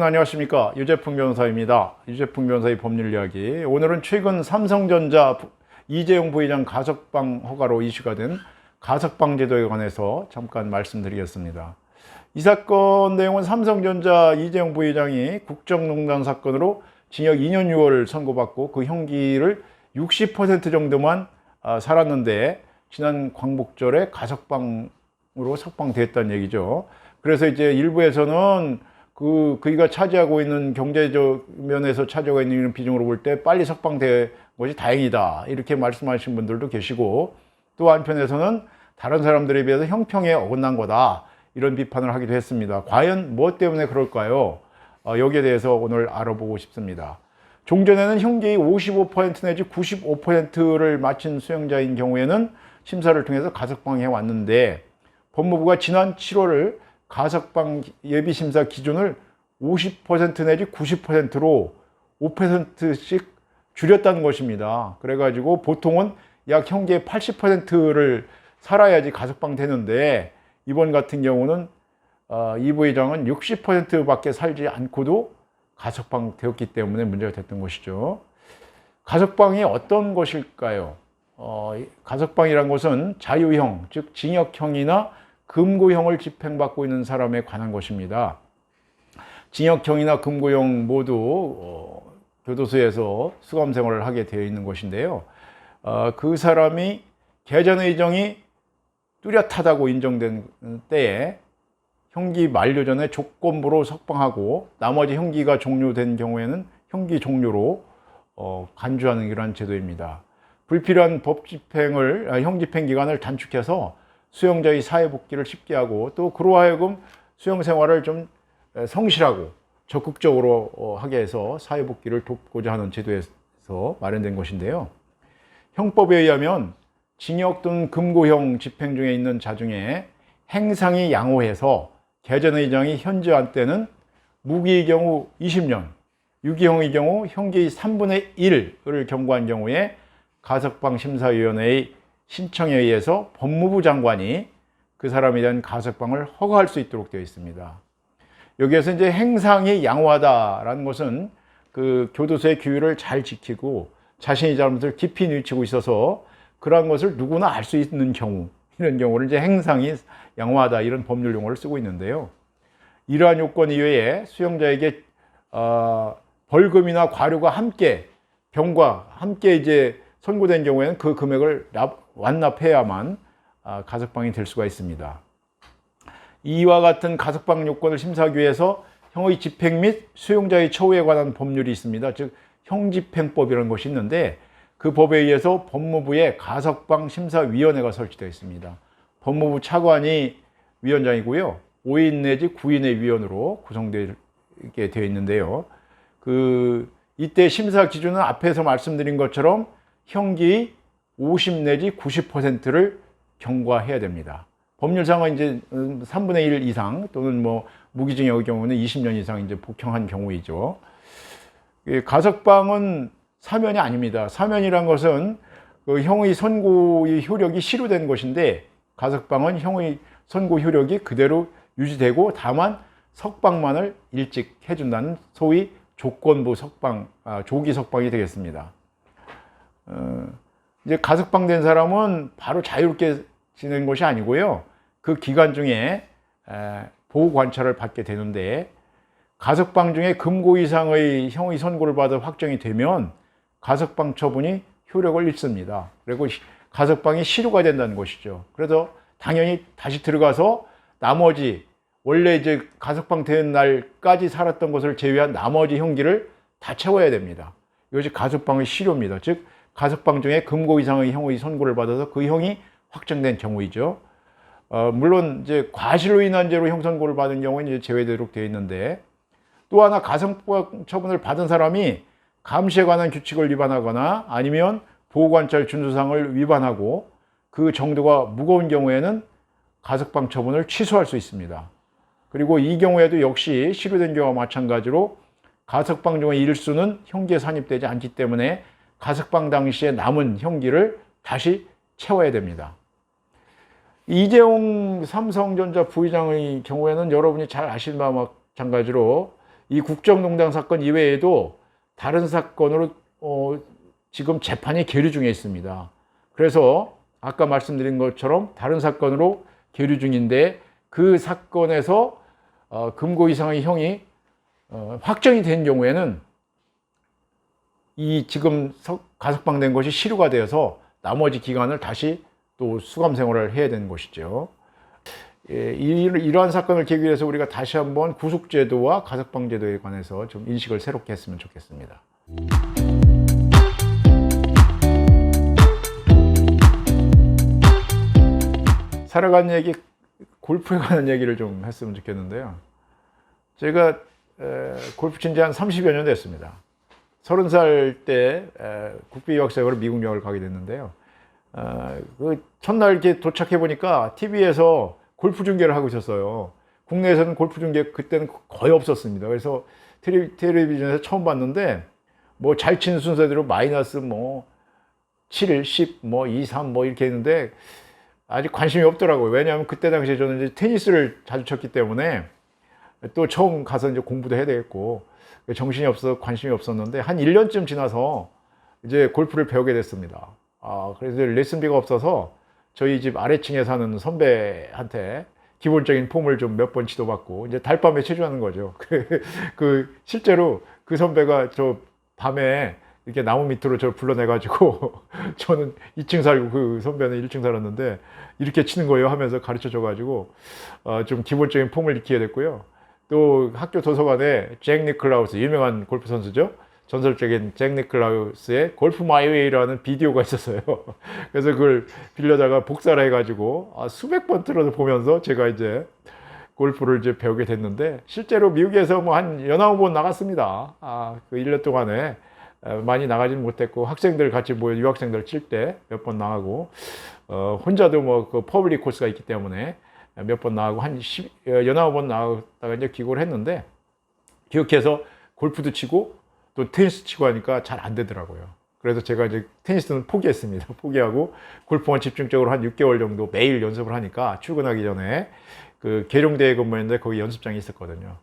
여러분 안녕하십니까 유재풍 변호사입니다. 유재풍 변호사의 법률 이야기. 오늘은 최근 삼성전자 부- 이재용 부회장 가석방 허가로 이슈가 된 가석방 제도에 관해서 잠깐 말씀드리겠습니다. 이 사건 내용은 삼성전자 이재용 부회장이 국정농단 사건으로 징역 2년 6월 선고받고 그 형기를 60% 정도만 아, 살았는데 지난 광복절에 가석방으로 석방됐다는 얘기죠. 그래서 이제 일부에서는 그 그이가 차지하고 있는 경제적 면에서 차지하고 있는 이런 비중으로 볼 때 빨리 석방된 것이 다행이다 이렇게 말씀하신 분들도 계시고 또 한편에서는 다른 사람들에 비해서 형평에 어긋난 거다 이런 비판을 하기도 했습니다. 과연 무엇 때문에 그럴까요? 어, 여기에 대해서 오늘 알아보고 싶습니다. 종전에는 형기의 55% 내지 95%를 마친 수용자인 경우에는 심사를 통해서 가석방해 왔는데 법무부가 지난 7월을 가석방 예비 심사 기준을 50% 내지 90%로 5%씩 줄였다는 것입니다. 그래가지고 보통은 약 형기의 80%를 살아야지 가석방 되는데 이번 같은 경우는 어, 이 부회장은 60%밖에 살지 않고도 가석방 되었기 때문에 문제가 됐던 것이죠. 가석방이 어떤 것일까요? 어, 이 가석방이란 것은 자유형, 즉 징역형이나 금고형을 집행받고 있는 사람에 관한 것입니다. 징역형이나 금고형 모두 어, 교도소에서 수감 생활을 하게 되어 있는 것인데요. 어, 그 사람이 개전 의정이 뚜렷하다고 인정된 때에 형기 만료 전에 조건부로 석방하고 나머지 형기가 종료된 경우에는 형기 종료로 어, 간주하는 이러한 제도입니다. 불필요한 법 집행을 아, 형 집행 기간을 단축해서 수용자의 사회 복귀를 쉽게 하고 또 그로 하여금 수용 생활을 좀 에, 성실하고 적극적으로 어, 하게 해서 사회 복귀를 돕고자 하는 제도에서 마련된 것인데요. 형법에 의하면 징역 또는 금고형 집행 중에 있는 자 중에 행상이 양호해서 개전의장이 현저한 때는 무기의 경우 20년, 유기형의 경우 형기의 3분의 1을 경고한 경우에 가석방 심사위원회의 신청에 의해서 법무부 장관이 그 사람에 대한 가석방을 허가할 수 있도록 되어 있습니다. 여기에서 이제 행상이 양호하다라는 것은 그 교도소의 규율을 잘 지키고 자신의 잘못을 깊이 뉘우치고 있어서 그러한 것을 누구나 알 수 있는 경우 이런 경우를 이제 행상이 양호하다 이런 법률 용어를 쓰고 있는데요. 이러한 요건 이외에 수용자에게 어, 벌금이나 과료가 함께 병과 함께 이제 선고된 경우에는 그 금액을 납- 완납해야만 아, 가석방이 될 수가 있습니다. 이와 같은 가석방 요건을 심사하기 위해서 형의 집행 및 수용자의 처우에 관한 법률이 있습니다. 즉 형집행법이라는 것이 있는데 그 법에 의해서 법무부에 가석방 심사위원회가 설치되어 있습니다. 법무부 차관이 위원장이고요. 5인 내지 9인의 위원으로 구성되게 되어 있는데요. 그 이때 심사 기준은 앞에서 말씀드린 것처럼 형기 50 내지 90%를 경과해야 됩니다. 법률상은 이제 3분의 1 이상 또는 뭐 무기징역의 경우는 20년 이상 이제 복형한 경우이죠. 이 가석방은 사면이 아닙니다. 사면이란 것은 그 형의 선고의 효력이 실효된 것인데 가석방은 형의 선고 효력이 그대로 유지되고 다만 석방만을 일찍 해준다는 소위 조건부 석방, 아, 조기 석방이 되겠습니다. 어, 이제 가석방 된 사람은 바로 자유롭게 지낸 것이 아니고요. 그 기간 중에 에, 보호 관찰을 받게 되는데 가석방 중에 금고 이상의 형의 선고를 받아 확정이 되면 가석방 처분이 효력을 잃습니다. 그리고 시- 가석방이 실효가 된다는 것이죠. 그래서 당연히 다시 들어가서 나머지 원래 이제 가석방 되는 날까지 살았던 것을 제외한 나머지 형기를 다 채워야 됩니다. 이것이 가석방의 실효입니다. 즉 가석방 중에 금고 이상의 형의 선고를 받아서 그 형이 확정된 경우이죠. 어, 물론 이제 과실로 인한 죄로 형 선고를 받은 경우는 이제 제외되도록 되어 있는데 또 하나 가석방 처분을 받은 사람이 감시에 관한 규칙을 위반하거나 아니면 보호관찰 준수상을 위반하고 그 정도가 무거운 경우에는 가석방 처분을 취소할 수 있습니다. 그리고 이 경우에도 역시 실효된 경우와 마찬가지로 가석방 중의 일수는 형기에 산입되지 않기 때문에 가석방 당시에 남은 형기를 다시 채워야 됩니다. 이재용 삼성전자 부회장의 경우에는 여러분이 잘 아시는 바와 마찬가지로 이 국정농단 사건 이외에도 다른 사건으로 어, 지금 재판이 계류 중에 있습니다. 그래서 아까 말씀드린 것처럼 다른 사건으로 계류 중인데 그 사건에서 어, 금고 이상의 형이 어, 확정이 된 경우에는 이 지금 석- 가석방된 것이 실효가 되어서 나머지 기간을 다시 또 수감 생활을 해야 되는 것이죠. 예, 이- 이러한 사건을 계기로 해서 우리가 다시 한번 구속제도와 가석방제도에 관해서 좀 인식을 새롭게 했으면 좋겠습니다. 살아간 얘기, 골프에 관한 얘기를 좀 했으면 좋겠는데요. 제가 에, 골프 친 지 한 30여 년 됐습니다. 30살 때 에, 국비 유학생으로 미국 여행을 가게 됐는데요. 어, 그 첫날 이렇게 도착해 보니까 TV에서 골프 중계를 하고 있었어요. 국내에서는 골프 중계 그때는 거의 없었습니다. 그래서 텔레, 텔레비전에서 처음 봤는데 뭐 잘 치는 순서대로 마이너스 뭐 7, 10, 뭐 2, 3 뭐 이렇게 했는데 아직 관심이 없더라고요. 왜냐하면 그때 당시에 저는 이제 테니스를 자주 쳤기 때문에 또 처음 가서 이제 공부도 해야 되겠고 정신이 없어서 관심이 없었는데 한 1년쯤 지나서 이제 골프를 배우게 됐습니다. 아, 그래서 레슨비가 없어서 저희 집 아래층에 사는 선배한테 기본적인 폼을 좀 몇 번 지도받고 이제 달밤에 체조하는 거죠. 그, 그 실제로 그 선배가 저 밤에 이렇게 나무 밑으로 저를 불러내가지고 저는 2층 살고 그 선배는 1층 살았는데 이렇게 치는 거예요 하면서 가르쳐 줘가지고 어, 좀 기본적인 폼을 익히게 됐고요. 또 학교 도서관에 잭 니클라우스 유명한 골프 선수죠. 전설적인 잭 니클라우스의 골프 마이웨이라는 비디오가 있었어요. 그래서 그걸 빌려다가 복사를 해가지고 아, 수백 번 틀어서 보면서 제가 이제 골프를 이제 배우게 됐는데 실제로 미국에서 뭐 한 연하오 번 나갔습니다. 아, 그 1년 동안에 어, 많이 나가지는 못했고 학생들 같이 모여 유학생들 칠 때 몇 번 나가고 어, 혼자도 뭐 그 퍼블릭 코스가 있기 때문에 몇 번 나가고 한 10, 어, 연하오 번 나갔다가 이제 귀국을 했는데 기억해서 골프도 치고 또 테니스 치고 하니까 잘 안 되더라고요. 그래서 제가 이제 테니스는 포기했습니다. 포기하고 골프만 집중적으로 한 6개월 정도 매일 연습을 하니까 출근하기 전에 그 계룡대에 근무했는데 거기 연습장이 있었거든요.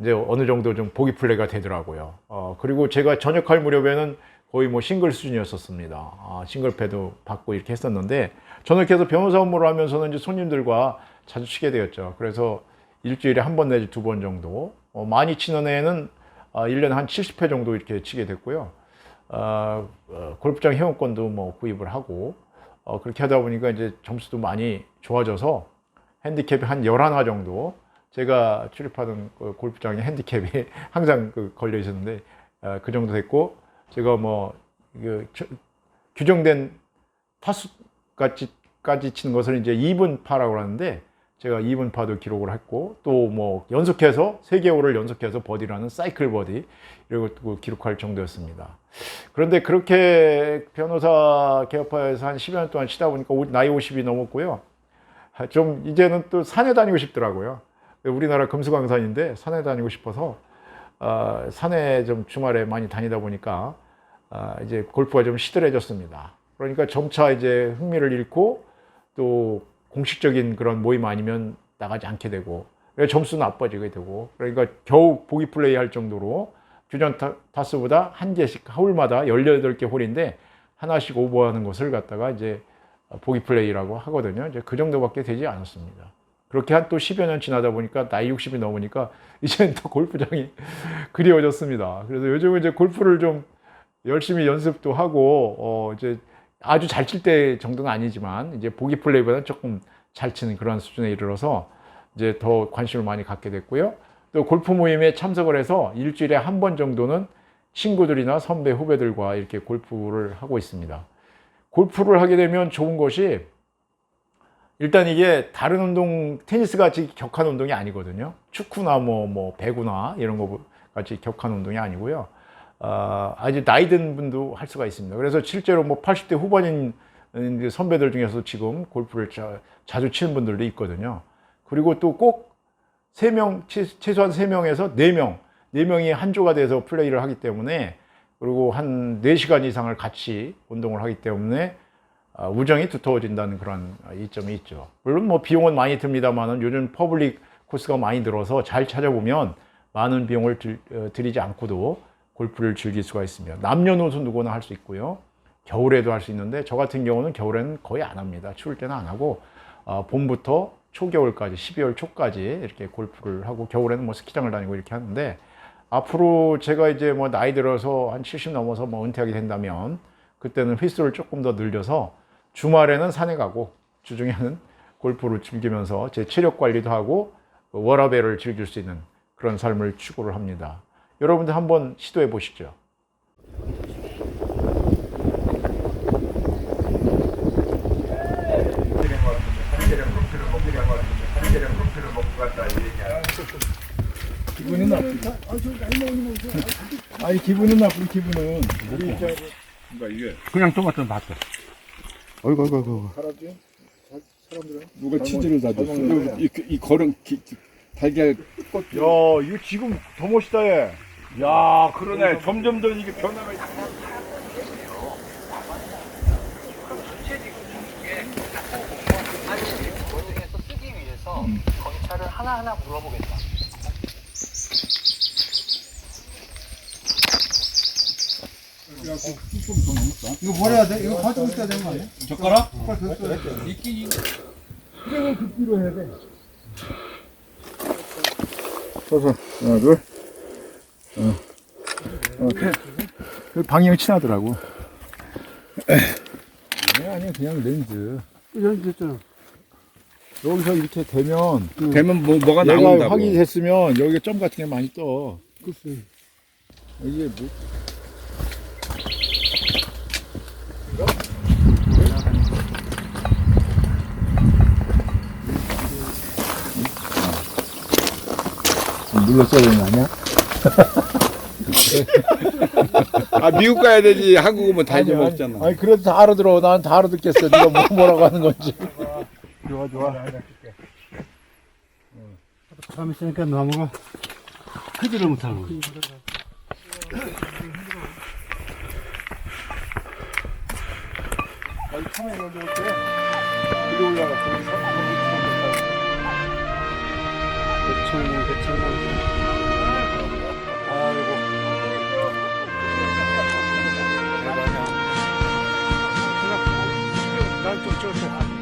이제 어느 정도 좀 보기 플레이가 되더라고요. 어, 그리고 제가 전역할 무렵에는 거의 뭐 싱글 수준이었었습니다. 아, 싱글 패도 받고 이렇게 했었는데 전역해서 변호사 업무를 하면서는 이제 손님들과 자주 치게 되었죠. 그래서 일주일에 한 번 내지 두 번 정도 어, 많이 치는 애는 아, 1년에 한 70회 정도 이렇게 치게 됐고요. 어, 어, 골프장 회원권도 뭐 구입을 하고 어, 그렇게 하다 보니까 이제 점수도 많이 좋아져서 핸디캡이 한 11화 정도 제가 출입하던 그 골프장에 핸디캡이 항상 그 걸려 있었는데 어, 그 정도 됐고 제가 뭐 그, 저- 규정된 타수까지 까지 치는 것을 이제 2분 파라고 하는데 제가 2분 파도 기록을 했고 또 뭐 연속해서 3개월을 연속해서 버디라는 사이클 버디 것도 기록할 정도였습니다. 그런데 그렇게 변호사 개업하에서 한 10여 년 동안 치다 보니까 오- 나이 50이 넘었고요. 아, 좀 이제는 또 산에 다니고 싶더라고요. 우리나라 금수강산인데 산에 다니고 싶어서 아, 산에 좀 주말에 많이 다니다 보니까 아, 이제 골프가 좀 시들해졌습니다. 그러니까 점차 이제 흥미를 잃고 또 공식적인 그런 모임 아니면 나가지 않게 되고 그래서 점수 나빠지게 되고 그러니까 겨우 보기 플레이 할 정도로 타- 타수보다 한 개씩 하울마다 18개 홀인데 하나씩 오버하는 것을 갖다가 이제 보기 플레이라고 하거든요. 이제 그 정도밖에 되지 않았습니다. 그렇게 한 또 10여 년 지나다 보니까 나이 60이 넘으니까 이제는 또 골프장이 그리워졌습니다. 그래서 요즘은 이제 골프를 좀 열심히 연습도 하고 어 이제 아주 잘 칠 때 정도는 아니지만 이제 보기 플레이보다는 조금 잘 치는 그런 수준에 이르러서 이제 더 관심을 많이 갖게 됐고요. 또 골프 모임에 참석을 해서 일주일에 한 번 정도는 친구들이나 선배 후배들과 이렇게 골프를 하고 있습니다. 골프를 하게 되면 좋은 것이 일단 이게 다른 운동 테니스 같이 격한 운동이 아니거든요. 축구나 뭐 뭐 배구나 이런 거 같이 격한 운동이 아니고요. 어, 아주 나이 든 분도 할 수가 있습니다. 그래서 실제로 뭐 80대 후반인 그 선배들 중에서 지금 골프를 자, 자주 치는 분들도 있거든요. 그리고 또꼭 세명 최소한 세명에서네명네명이 한 조가 돼서 플레이를 하기 때문에 그리고 한 4시간 이상을 같이 운동을 하기 때문에 아, 우정이 두터워진다는 그런 이점이 있죠. 물론 뭐 비용은 많이 듭니다만은 요즘 퍼블릭 코스가 많이 들어서 잘 찾아보면 많은 비용을 들, 어, 들이지 않고도 골프를 즐길 수가 있으며 남녀노소 누구나 할 수 있고요. 겨울에도 할 수 있는데 저 같은 경우는 겨울에는 거의 안 합니다. 추울 때는 안 하고 어, 봄부터 초겨울까지 12월 초까지 이렇게 골프를 하고 겨울에는 뭐 스키장을 다니고 이렇게 하는데 앞으로 제가 이제 뭐 나이 들어서 한 70 넘어서 뭐 은퇴하게 된다면 그때는 횟수를 조금 더 늘려서 주말에는 산에 가고 주중에는 골프를 즐기면서 제 체력 관리도 하고 워라벨을 즐길 수 있는 그런 삶을 추구를 합니다. 여러분들 한번 시도해 보시죠. 기분은 나쁘 아니 기분은 나쁜 기분은 그냥 토마토는 봤어. 어이구 어이구 어이구 누가 치즈를 다 줬어. 이, 이 거름, 기, 기- 달걀. 야 이거 지금 더 멋있다 얘 야, 그러네. 점점 더 이게 변화가 있어. 보증에서 쓰기 위해서 검찰을 하나하나 물어보겠다. 이거 버려야 돼? 이거 가지고 있어야 되는 거 아니야? 젓가락? 서서 하나 둘 어. 어, 그 방향이 친하더라고 아니 아니야 그냥 렌즈 이런 게 있잖아. 여기서 이렇게 되면 되면 뭐, 뭐가 얘가 나온다고. 확이 됐으면 여기에 점 같은 게 많이 떠 글쎄. 이게 뭐 눌렀어야 되는 거 아니야? 아, 미국 가야 되지. 한국 오면 다 아니, 잊어먹잖아. 아니 그래도 다 알아들어 난 다 알아듣겠어 네가 뭐, 뭐라고 하는 건지 좋아 좋아 바람 있으니까 나무가 크지를 못하는 거야. 아니 카메라 여기 올때 위로 올라갔어 대청문, 대청문. 咱就就是啊。